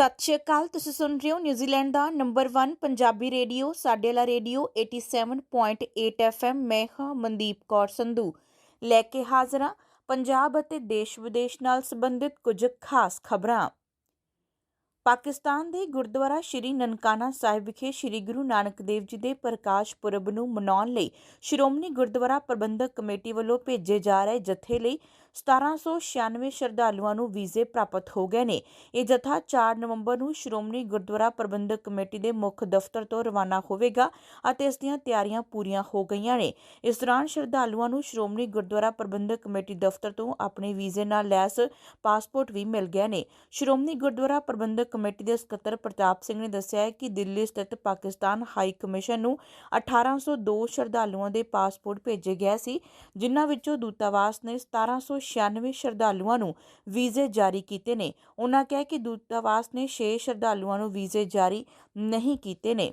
ਸਤਿ ਸ਼੍ਰੀ ਅਕਾਲ, ਤੁਸੀਂ ਸੁਣ ਰਹੇ ਹੋ ਨਿਊਜ਼ੀਲੈਂਡ ਦਾ ਨੰਬਰ 1 ਪੰਜਾਬੀ ਰੇਡੀਓ ਸਾਡੇ ਵਾਲਾ ਰੇਡੀਓ 87.8 FM ਮੈਂ ਹਾਂ ਮਨਦੀਪ ਕੌਰ ਸੰਧੂ। ਲੈ ਕੇ ਹਾਜ਼ਰ ਪੰਜਾਬ ਅਤੇ ਦੇਸ਼ ਵਿਦੇਸ਼ ਨਾਲ ਸੰਬੰਧਿਤ ਕੁਝ ਖਾਸ ਖਬਰਾਂ। ਪਾਕਿਸਤਾਨ ਦੇ ਗੁਰਦੁਆਰਾ ਸ਼੍ਰੀ ਨਨਕਾਣਾ ਸਾਹਿਬ ਵਿਖੇ ਸ਼੍ਰੀ ਗੁਰੂ ਨਾਨਕ ਦੇਵ ਜੀ ਦੇ ਪ੍ਰਕਾਸ਼ ਪੁਰਬ ਨੂੰ ਮਨਾਉਣ ਲਈ ਸ਼੍ਰੋਮਣੀ ਗੁਰਦੁਆਰਾ ਪ੍ਰਬੰਧਕ ਕਮੇਟੀ ਵੱਲੋਂ ਭੇਜੇ ਜਾ ਰਹੇ ਜਥੇ ਲਈ 1796 ਸ਼ਰਧਾਲੂਆਂ ਨੂੰ ਵੀਜ਼ੇ ਪ੍ਰਾਪਤ ਹੋ ਗਏ ਨੇ। ਇਹ ਜਥਾ 4 ਨਵੰਬਰ ਨੂੰ ਸ਼੍ਰੋਮਣੀ ਗੁਰਦੁਆਰਾ ਪ੍ਰਬੰਧਕ ਕਮੇਟੀ ਦੇ ਮੁੱਖ ਦਫ਼ਤਰ ਤੋਂ ਰਵਾਨਾ ਹੋਵੇਗਾ ਅਤੇ ਇਸ ਦੀਆਂ ਤਿਆਰੀਆਂ ਪੂਰੀਆਂ ਹੋ ਗਈਆਂ ਨੇ। ਇਸ ਦੌਰਾਨ ਸ਼ਰਧਾਲੂਆਂ ਨੂੰ ਸ਼੍ਰੋਮਣੀ ਗੁਰਦੁਆਰਾ ਪ੍ਰਬੰਧਕ ਕਮੇਟੀ ਦਫ਼ਤਰ ਤੋਂ ਆਪਣੇ ਵੀਜ਼ੇ ਨਾਲ ਲੈਸ ਪਾਸਪੋਰਟ ਵੀ ਮਿਲ ਗਏ ਨੇ। ਸ਼੍ਰੋਮਣੀ ਗੁਰਦੁਆਰਾ ਪ੍ਰਬੰਧਕ ਕਮੇਟੀ ਦੇ ਸਕੱਤਰ ਪ੍ਰਤਾਪ ਸਿੰਘ ਨੇ ਦੱਸਿਆ ਹੈ ਕਿ ਦਿੱਲੀ ਸਥਿਤ ਪਾਕਿਸਤਾਨ ਹਾਈ ਕਮਿਸ਼ਨ ਨੂੰ 1802 ਸ਼ਰਧਾਲੂਆਂ ਦੇ ਪਾਸਪੋਰਟ ਭੇਜੇ ਗਏ ਸੀ, ਜਿਨ੍ਹਾਂ ਵਿੱਚੋਂ ਦੂਤਾਵਾਸ ਨੇ 1796 ਸ਼ਰਧਾਲੂਆਂ ਨੂੰ ਵੀਜ਼ੇ ਜਾਰੀ ਕੀਤੇ ਨੇ। ਉਹਨਾਂ ਕਿਹਾ ਕਿ ਦੂਤਾਵਾਸ ਨੇ 6 ਸ਼ਰਧਾਲੂਆਂ ਨੂੰ ਵੀਜ਼ੇ ਜਾਰੀ ਨਹੀਂ ਕੀਤੇ ਨੇ।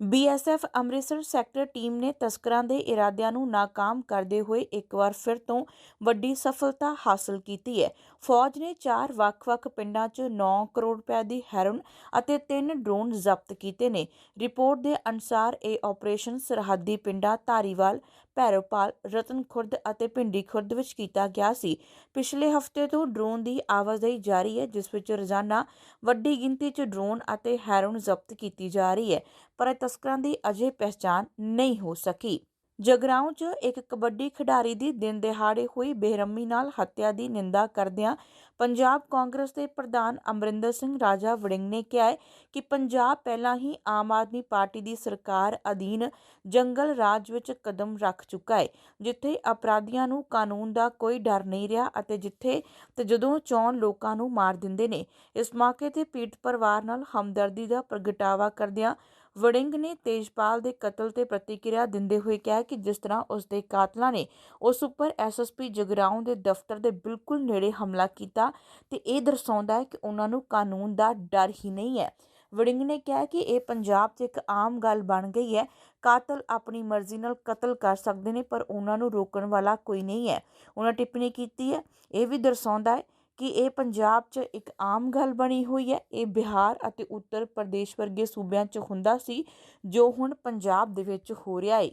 ਬੀਐਸਐਫ ਅੰਮ੍ਰਿਤਸਰ ਸੈਕਟਰ ਟੀਮ ਨੇ ਤਸਕਰਾਂ ਦੇ ਇਰਾਦਿਆਂ ਨੂੰ ਨਾਕਾਮ ਕਰਦੇ ਹੋਏ ਇੱਕ ਵਾਰ ਫਿਰ ਤੋਂ ਵੱਡੀ ਸਫਲਤਾ ਹਾਸਲ ਕੀਤੀ ਹੈ। ਫੌਜ ਨੇ ਚਾਰ ਵੱਖ-ਵੱਖ ਪਿੰਡਾਂ 'ਚ 9 ਕਰੋੜ ਰੁਪਏ ਦੀ ਹੈਰੋਨ ਅਤੇ ਤਿੰਨ ਡਰੋਨ ਜ਼ਬਤ ਕੀਤੇ ਨੇ। ਰਿਪੋਰਟ ਦੇ ਅਨੁਸਾਰ ਇਹ ਆਪਰੇਸ਼ਨ ਸਰਹੱਦੀ ਪਿੰਡਾਂ ਧਾਰੀਵਾਲ ਭੈਰੋਪਾਲ ਰਤਨ ਖੁਰਦ ਅਤੇ ਪਿੰਡੀ ਖੁਰਦ ਵਿੱਚ ਕੀਤਾ ਗਿਆ ਸੀ। ਪਿਛਲੇ ਹਫ਼ਤੇ ਤੋਂ ਡਰੋਨ ਦੀ ਆਵਾਜਾਈ ਜਾਰੀ ਹੈ, ਜਿਸ ਵਿੱਚ ਰੋਜ਼ਾਨਾ ਵੱਡੀ ਗਿਣਤੀ 'ਚ ਡਰੋਨ ਅਤੇ ਹੈਰੋਨ ਜ਼ਬਤ ਕੀਤੀ ਜਾ ਰਹੀ ਹੈ, ਪਰ ਤਸਕਰਾਂ ਦੀ ਅਜੇ ਪਹਿਚਾਣ ਨਹੀਂ ਹੋ ਸਕੀ। ਜਗਰਾਉਂ 'ਚ ਇੱਕ ਕਬੱਡੀ ਖਿਡਾਰੀ ਦੀ ਦਿਨ ਦਿਹਾੜੇ ਹੋਈ ਬੇਰਹਿਮੀ ਨਾਲ ਹੱਤਿਆ ਦੀ ਨਿੰਦਾ ਕਰਦਿਆਂ ਪੰਜਾਬ ਕਾਂਗਰਸ ਦੇ ਪ੍ਰਧਾਨ ਅਮਰਿੰਦਰ ਸਿੰਘ ਰਾਜਾ ਵੜਿੰਗ ਨੇ ਕਿਹਾ ਹੈ ਕਿ ਪੰਜਾਬ ਪਹਿਲਾਂ ਹੀ ਆਮ ਆਦਮੀ ਪਾਰਟੀ ਦੀ ਸਰਕਾਰ ਅਧੀਨ ਜੰਗਲ ਰਾਜ ਵਿੱਚ ਕਦਮ ਰੱਖ ਚੁੱਕਾ ਹੈ, ਜਿੱਥੇ ਅਪਰਾਧੀਆਂ ਨੂੰ ਕਾਨੂੰਨ ਦਾ ਕੋਈ ਡਰ ਨਹੀਂ ਰਿਹਾ ਅਤੇ ਜਿੱਥੇ ਤੇ ਜਦੋਂ ਚੋਣ ਲੋਕਾਂ ਨੂੰ ਮਾਰ ਦਿੰਦੇ ਨੇ, ਇਸ ਮੌਕੇ ਤੇ ਪੀੜਤ ਪਰਿਵਾਰ ਨਾਲ ਹਮਦਰਦੀ ਦਾ ਪ੍ਰਗਟਾਵਾ ਕਰਦਿਆਂ ਵੜਿੰਗ ਨੇ ਤੇਜਪਾਲ ਦੇ ਕਤਲ ਤੇ ਪ੍ਰਤੀਕਿਰਿਆ ਦਿੰਦੇ ਹੋਏ ਕਿਹਾ ਕਿ ਜਿਸ ਤਰ੍ਹਾਂ ਉਸ ਦੇ ਕਾਤਲਾਂ ਨੇ ਉਸ ਉੱਪਰ ਐਸਐਸਪੀ ਜਗਰਾਉਂ ਦੇ ਦਫ਼ਤਰ ਦੇ ਬਿਲਕੁਲ ਨੇੜੇ ਹਮਲਾ ਕੀਤਾ ਤੇ ਇਹ ਦਰਸਾਉਂਦਾ ਹੈ ਕਿ ਉਹਨਾਂ ਨੂੰ ਕਾਨੂੰਨ ਦਾ ਡਰ ਹੀ ਨਹੀਂ ਹੈ। ਵੜਿੰਗ ਨੇ ਕਿਹਾ ਕਿ ਇਹ ਪੰਜਾਬ 'ਚ ਇੱਕ ਆਮ ਗੱਲ ਬਣ ਗਈ ਹੈ। ਕਾਤਲ ਆਪਣੀ ਮਰਜ਼ੀ ਨਾਲ ਕਤਲ ਕਰ ਸਕਦੇ ਨੇ, ਪਰ ਉਹਨਾਂ ਨੂੰ ਰੋਕਣ ਵਾਲਾ ਕੋਈ ਨਹੀਂ ਹੈ। ਉਹਨਾਂ ਟਿੱਪਣੀ ਕੀਤੀ ਹੈ। ਇਹ ਵੀ ਦਰਸਾਉਂਦਾ ਹੈ ਕਿ ਇਹ ਪੰਜਾਬ 'ਚ ਇੱਕ ਆਮ ਗੱਲ ਬਣੀ ਹੋਈ ਹੈ। ਇਹ ਬਿਹਾਰ ਅਤੇ ਉੱਤਰ ਪ੍ਰਦੇਸ਼ ਵਰਗੇ ਸੂਬਿਆਂ 'ਚ ਹੁੰਦਾ ਸੀ, ਜੋ ਹੁਣ ਪੰਜਾਬ ਦੇ ਵਿੱਚ ਹੋ ਰਿਹਾ ਹੈ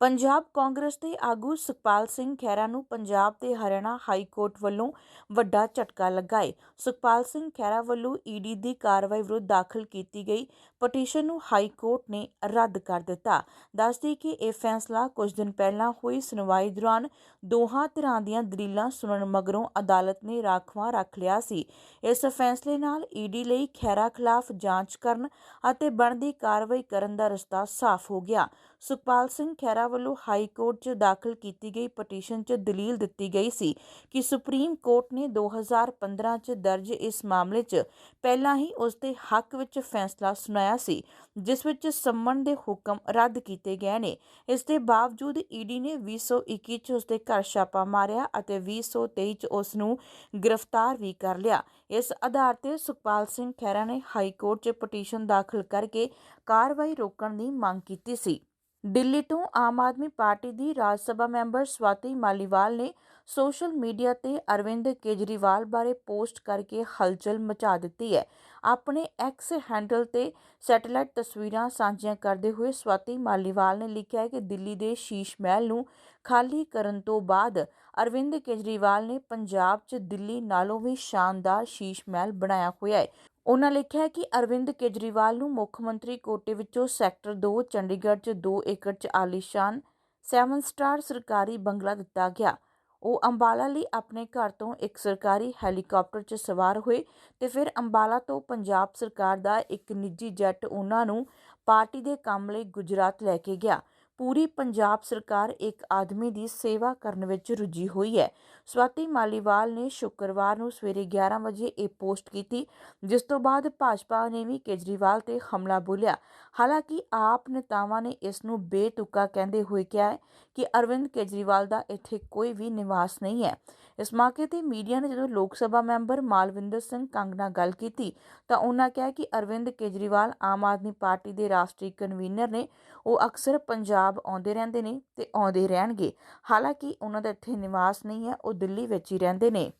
ਪੰਜਾਬ ਕਾਂਗਰਸ ਦੇ ਆਗੂ ਸੁਖਪਾਲ ਸਿੰਘ ਖਹਿਰਾ ਨੂੰ ਪੰਜਾਬ ਤੇ ਹਰਿਆਣਾ ਹਾਈ ਕੋਰਟ ਵੱਲੋਂ ਵੱਡਾ ਝਟਕਾ ਲੱਗਾ ਹੈ ਸੁਖਪਾਲ ਸਿੰਘ ਖਹਿਰਾ ਵੱਲੋਂ ਈਡੀ ਦੀ ਕਾਰਵਾਈ ਵਿਰੁੱਧ ਦਾਖਲ ਕੀਤੀ ਗਈ ਪਟੀਸ਼ਨ ਨੂੰ ਹਾਈ ਕੋਰਟ ਨੇ ਰੱਦ ਕਰ ਦਿੱਤਾ। ਦੱਸਦੀ ਕਿ ਇਹ ਫੈਸਲਾ ਕੁਝ ਦਿਨ ਪਹਿਲਾਂ ਹੋਈ ਸੁਣਵਾਈ ਦੌਰਾਨ ਦੋਹਾਂ ਧਿਰਾਂ ਦੀਆਂ ਦਲੀਲਾਂ ਸੁਣਨ ਮਗਰੋਂ ਅਦਾਲਤ ਨੇ ਰਾਖਵਾਂ ਰੱਖ ਲਿਆ ਸੀ। ਇਸ ਫੈਸਲੇ ਨਾਲ ਈਡੀ ਲਈ ਖਹਿਰਾ ਖਿਲਾਫ ਜਾਂਚ ਕਰਨ ਅਤੇ ਬਣਦੀ ਕਾਰਵਾਈ ਕਰਨ ਦਾ ਰਸਤਾ ਸਾਫ਼ ਹੋ ਗਿਆ। ਸੁਖਪਾਲ ਸਿੰਘ ਖਹਿਰਾ ਵੱਲੋਂ ਹਾਈ ਕੋਰਟ 'ਚ ਦਾਖਲ ਕੀਤੀ ਗਈ ਪਟੀਸ਼ਨ 'ਚ ਦਲੀਲ ਦਿੱਤੀ ਗਈ ਸੀ ਕਿ ਸੁਪਰੀਮ ਕੋਰਟ ਨੇ 2015 'ਚ ਦਰਜ ਇਸ ਮਾਮਲੇ 'ਚ ਪਹਿਲਾਂ ਹੀ ਉਸ ਦੇ ਹੱਕ ਵਿੱਚ ਫੈਸਲਾ ਸੁਣਾਇਆ ਸੀ, ਜਿਸ ਵਿੱਚ ਸੰਮਨ ਦੇ ਹੁਕਮ ਰੱਦ ਕੀਤੇ ਗਏ ਨੇ। ਇਸ ਦੇ ਬਾਵਜੂਦ ਈਡੀ ਨੇ 2021 'ਚ ਉਸ ਦੇ ਘਰ ਛਾਪਾ ਮਾਰਿਆ ਅਤੇ 2023 'ਚ ਉਸ ਨੂੰ ਗ੍ਰਿਫਤਾਰ ਵੀ ਕਰ ਲਿਆ। ਇਸ ਆਧਾਰ ਤੇ ਸੁਖਪਾਲ ਸਿੰਘ ਖਹਿਰਾ ਨੇ ਹਾਈ ਕੋਰਟ 'ਚ ਪਟੀਸ਼ਨ ਦਾਖਲ ਕਰਕੇ ਕਾਰਵਾਈ ਰੋਕਣ ਦੀ ਮੰਗ ਕੀਤੀ ਸੀ। ਦਿੱਲੀ ਤੋਂ ਆਮ ਆਦਮੀ ਪਾਰਟੀ ਦੀ ਰਾਜ ਸਭਾ ਮੈਂਬਰ ਸਵਾਤੀ ਮਾਲੀਵਾਲ ਨੇ ਸੋਸ਼ਲ ਮੀਡੀਆ ਤੇ ਅਰਵਿੰਦ ਕੇਜਰੀਵਾਲ ਬਾਰੇ ਪੋਸਟ ਕਰਕੇ ਹਲਚਲ ਮਚਾ ਦਿੱਤੀ ਹੈ। ਆਪਣੇ ਐਕਸ ਹੈਂਡਲ ਤੇ ਸੈਟੇਲਾਈਟ ਤਸਵੀਰਾਂ ਸਾਂਝੀਆਂ ਕਰਦੇ ਹੋਏ ਸਵਾਤੀ ਮਾਲੀਵਾਲ ਨੇ ਲਿਖਿਆ ਹੈ ਕਿ ਦਿੱਲੀ ਦੇ ਸ਼ੀਸ਼ ਮਹਿਲ ਨੂੰ ਖਾਲੀ ਕਰਨ ਤੋਂ ਬਾਅਦ ਅਰਵਿੰਦ ਕੇਜਰੀਵਾਲ ਨੇ ਪੰਜਾਬ 'ਚ ਦਿੱਲੀ ਨਾਲੋਂ ਵੀ ਸ਼ਾਨਦਾਰ ਸ਼ੀਸ਼ ਮਹਿਲ ਬਣਾਇਆ ਹੋਇਆ ਹੈ। ਉਹਨਾਂ ਲਿਖਿਆ ਕਿ ਅਰਵਿੰਦ ਕੇਜਰੀਵਾਲ ਨੂੰ ਮੁੱਖ ਮੰਤਰੀ ਕੋਟੇ ਵਿੱਚੋਂ ਸੈਕਟਰ 2 ਚੰਡੀਗੜ੍ਹ 'ਚ 2 ਏਕੜ 'ਚ ਆਲੀਸ਼ਾਨ 7 ਸਟਾਰ ਸਰਕਾਰੀ ਬੰਗਲਾ ਦਿੱਤਾ ਗਿਆ। ਉਹ ਅੰਬਾਲਾ ਲਈ ਆਪਣੇ ਘਰ ਤੋਂ ਇੱਕ ਸਰਕਾਰੀ ਹੈਲੀਕਾਪਟਰ 'ਚ ਸਵਾਰ ਹੋਏ ਤੇ ਫਿਰ ਅੰਬਾਲਾ ਤੋਂ ਪੰਜਾਬ ਸਰਕਾਰ ਦਾ ਇੱਕ ਨਿੱਜੀ ਜੈੱਟ ਉਹਨਾਂ ਨੂੰ ਪਾਰਟੀ ਦੇ ਕੰਮ ਲਈ ਗੁਜਰਾਤ ਲੈ ਕੇ ਗਿਆ। ਪੂਰੀ ਪੰਜਾਬ ਸਰਕਾਰ ਇੱਕ ਆਦਮੀ ਦੀ ਸੇਵਾ ਕਰਨ ਵਿੱਚ ਰੁੱਝੀ ਹੋਈ ਹੈ। ਸਵਾਤੀ ਮਾਲੀਵਾਲ ਨੇ ਸ਼ੁੱਕਰਵਾਰ ਨੂੰ ਸਵੇਰੇ 11 ਵਜੇ ਇਹ ਪੋਸਟ ਕੀਤੀ, ਜਿਸ ਤੋਂ ਬਾਅਦ ਭਾਜਪਾ ਨੇ ਵੀ ਕੇਜਰੀਵਾਲ ਤੇ ਹਮਲਾ ਬੋਲਿਆ। ਹਾਲਾਂਕਿ ਆਪ ਨੇਤਾਵਾਂ ਨੇ ਇਸ ਨੂੰ ਬੇਤੁਕਾ ਕਹਿੰਦੇ ਹੋਏ ਕਿਹਾ ਹੈ ਕਿ ਅਰਵਿੰਦ ਕੇਜਰੀਵਾਲ ਦਾ ਇੱਥੇ ਕੋਈ ਵੀ ਨਿਵਾਸ ਨਹੀਂ ਹੈ। ਇਸ ਮੌਕੇ ਤੇ ਮੀਡੀਆ ਨੇ ਜਦੋਂ ਲੋਕ ਸਭਾ ਮੈਂਬਰ ਮਾਲਵਿੰਦਰ ਸਿੰਘ ਕੰਗ ਨਾਲ ਗੱਲ ਕੀਤੀ ਤਾਂ ਉਹਨਾਂ ਕਿਹਾ ਕਿ ਅਰਵਿੰਦ ਕੇਜਰੀਵਾਲ ਆਮ ਆਦਮੀ ਪਾਰਟੀ ਦੇ ਰਾਸ਼ਟਰੀ ਕਨਵੀਨਰ ਨੇ, ਉਹ ਅਕਸਰ ਪੰਜਾਬ ਆਉਂਦੇ ਰਹਿੰਦੇ ਨੇ ਤੇ ਆਉਂਦੇ ਰਹਿਣਗੇ। ਹਾਲਾਂਕਿ ਉਹਨਾਂ ਦਾ ਇੱਥੇ ਨਿਵਾਸ ਨਹੀਂ ਹੈ, ਉਹ ਦਿੱਲੀ ਵਿੱਚ ਹੀ ਰਹਿੰਦੇ ਨੇ।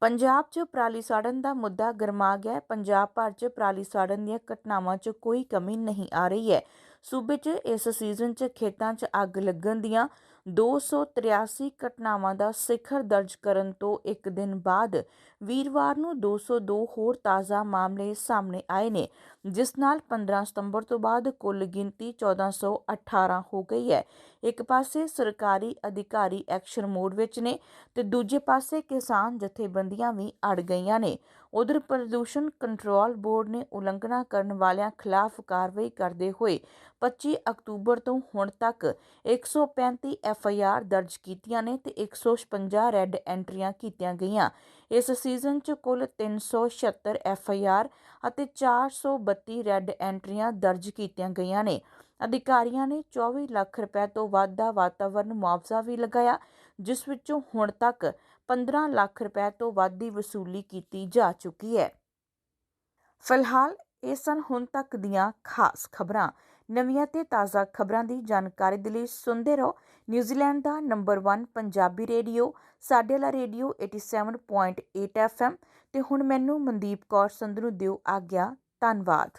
ਪੰਜਾਬ 'ਚ ਪਰਾਲੀ ਸਾੜਨ ਦਾ ਮੁੱਦਾ ਗਰਮਾ ਗਿਆ ਹੈ। ਪੰਜਾਬ ਭਰ 'ਚ ਪਰਾਲੀ ਸਾੜਨ ਦੀਆਂ ਘਟਨਾਵਾਂ 'ਚ ਕੋਈ ਕਮੀ ਨਹੀਂ ਆ ਰਹੀ ਹੈ। ਸੂਬੇ 'ਚ ਇਸ ਸੀਜ਼ਨ 'ਚ ਖੇਤਾਂ 'ਚ ਅੱਗ ਲੱਗਣ ਦੀਆਂ 283 ਘਟਨਾਵਾਂ ਦਾ ਸਿਖਰ ਦਰਜ ਕਰਨ ਤੋਂ ਇੱਕ ਦਿਨ ਬਾਅਦ ਵੀਰਵਾਰ ਨੂੰ 202 ਹੋਰ ਤਾਜ਼ਾ ਮਾਮਲੇ ਸਾਹਮਣੇ ਆਏ ਨੇ, ਜਿਸ ਨਾਲ 15 ਸਤੰਬਰ ਤੋਂ ਬਾਅਦ ਕੁੱਲ ਗਿਣਤੀ 1418 ਹੋ ਗਈ ਹੈ। ਇੱਕ ਪਾਸੇ ਸਰਕਾਰੀ ਅਧਿਕਾਰੀ ਐਕਸ਼ਨ ਮੋਡ ਵਿੱਚ ਨੇ ਤੇ ਦੂਜੇ ਪਾਸੇ ਕਿਸਾਨ ਜਥੇਬੰਦੀਆਂ ਵੀ ਅੜ ਗਈਆਂ ਨੇ। ਉਧਰ ਪ੍ਰਦੂਸ਼ਣ ਕੰਟਰੋਲ ਬੋਰਡ ਨੇ ਉਲੰਘਣਾ ਕਰਨ ਵਾਲਿਆਂ ਖਿਲਾਫ ਕਾਰਵਾਈ ਕਰਦੇ ਹੋਏ 25 ਅਕਤੂਬਰ ਤੋਂ ਹੁਣ ਤੱਕ 135 ਐਫ ਆਈ ਆਰ ਦਰਜ ਕੀਤੀਆਂ ਨੇ ਤੇ 156 ਰੈੱਡ ਐਂਟਰੀਆਂ ਕੀਤੀਆਂ ਗਈਆਂ। ਇਸ ਸੀਜ਼ਨ 'ਚ ਕੁੱਲ 376 ਐਫ ਆਈ ਆਰ ਅਤੇ 432 ਰੈੱਡ ਐਂਟਰੀਆਂ ਦਰਜ ਕੀਤੀਆਂ ਗਈਆਂ ਨੇ। ਅਧਿਕਾਰੀਆਂ ਨੇ 24 ਲੱਖ ਰੁਪਏ ਤੋਂ ਵੱਧ ਦਾ ਵਾਤਾਵਰਣ ਮੁਆਵਜ਼ਾ ਵੀ ਲਗਾਇਆ ਜਿਸ ਵਿੱਚੋਂ ਹੁਣ ਤੱਕ 15 ਲੱਖ ਰੁਪਏ ਤੋਂ ਵੱਧ ਦੀ ਵਸੂਲੀ ਕੀਤੀ ਜਾ ਚੁੱਕੀ ਹੈ। ਫਿਲਹਾਲ ਇਹ ਸਨ ਹੁਣ ਤੱਕ ਦੀਆਂ ਖਾਸ ਖਬਰਾਂ। ਨਵੀਆਂ ਤੇ ਤਾਜ਼ਾ ਖਬਰਾਂ ਦੀ ਜਾਣਕਾਰੀ ਦੇ ਲਈ ਸੁਣਦੇ ਰਹੋ। ਨਿਊਜ਼ੀਲੈਂਡ ਦਾ ਨੰਬਰ 1 ਪੰਜਾਬੀ ਰੇਡੀਓ, ਸਾਡੇ ਵਾਲਾ ਰੇਡੀਓ 87.8 FM ਤੇ ਹੁਣ ਮੈਨੂੰ ਮਨਦੀਪ ਕੌਰ ਸੰਧੂ ਨੂੰ ਦਿਓ ਆਗਿਆ। ਧੰਨਵਾਦ।